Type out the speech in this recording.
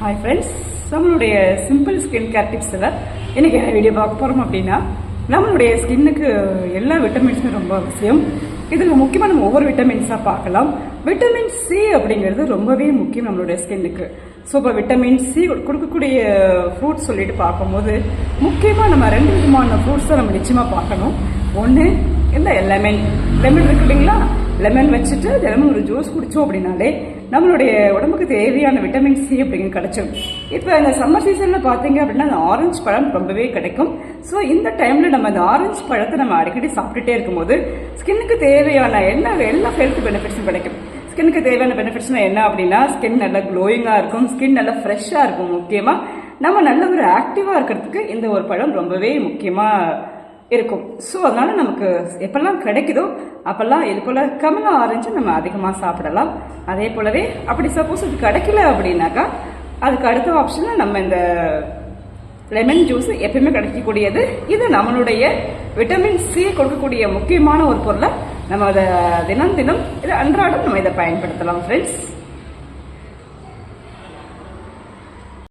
Hi friends நம்மளுடைய simple skin care டிப்ஸில் இன்றைக்கி என்ன வீடியோ பார்க்க போகிறோம் அப்படின்னா நம்மளுடைய ஸ்கின்னுக்கு எல்லா விட்டமின்ஸும் ரொம்ப அவசியம். இதில் முக்கியமாக நம்ம ஒவ்வொரு விட்டமின்ஸாக பார்க்கலாம். விட்டமின் சி அப்படிங்கிறது ரொம்பவே முக்கியம் நம்மளுடைய ஸ்கின்னுக்கு ஸோ இப்போ விட்டமின் சி கொடுக்கக்கூடிய ஃப்ரூட்ஸ் சொல்லிட்டு பார்க்கும்போது முக்கியமாக நம்ம ரெண்டு விதமான ஃப்ரூட்ஸை நம்ம நிச்சயமாக பார்க்கணும். ஒன்று இந்த லெமன் லெமன் இருக்கு இல்லைங்களா? லெமன் வச்சுட்டு தினமும் ஒரு ஜூஸ் குடித்தோம் அப்படின்னாலே நம்மளுடைய உடம்புக்கு தேவையான விட்டமின் சி அப்படிங்கிறது கிடைச்சிடும் இப்போ இந்த சம்மர் சீசனில் பார்த்தீங்க அப்படின்னா அந்த ஆரஞ்சு பழம் ரொம்பவே கிடைக்கும். ஸோ இந்த டைமில் நம்ம அந்த ஆரஞ்சு பழத்தை நம்ம அடிக்கடி சாப்பிட்டுட்டே இருக்கும்போது ஸ்கின்னுக்கு தேவையான எல்லா எல்லா ஹெல்த் பெனிஃபிட்ஸும் கிடைக்கும்? ஸ்கின்னுக்கு தேவையான பெனிஃபிட்ஸ்னால் என்ன அப்படின்னா ஸ்கின் நல்லா க்ளோயிங்காக இருக்கும் ஸ்கின் நல்லா ஃப்ரெஷ்ஷாக இருக்கும் முக்கியமாக நம்ம நல்ல ஒரு ஆக்டிவாக இருக்கிறதுக்கு இந்த ஒரு பழம் ரொம்பவே முக்கியமாக இருக்கும். ஸோ அதனால் நமக்கு எப்பெல்லாம் கிடைக்குதோ அப்போல்லாம் இது போல் கமலா ஆரஞ்சு நம்ம அதிகமாக சாப்பிடலாம். அதே போலவே அப்படி சப்போஸ் இது கிடைக்கல அப்படின்னாக்கா அதுக்கு அடுத்த ஆப்ஷனில் நம்ம இந்த லெமன் ஜூஸ் எப்பயுமே கிடைக்கக்கூடியது. இது நம்மளுடைய விட்டமின் சி கொடுக்கக்கூடிய முக்கியமான ஒரு பொருளை நம்ம அதை தினம் தினம் இது அன்றாடம் நம்ம இதை பயன்படுத்தலாம் ஃப்ரெண்ட்ஸ்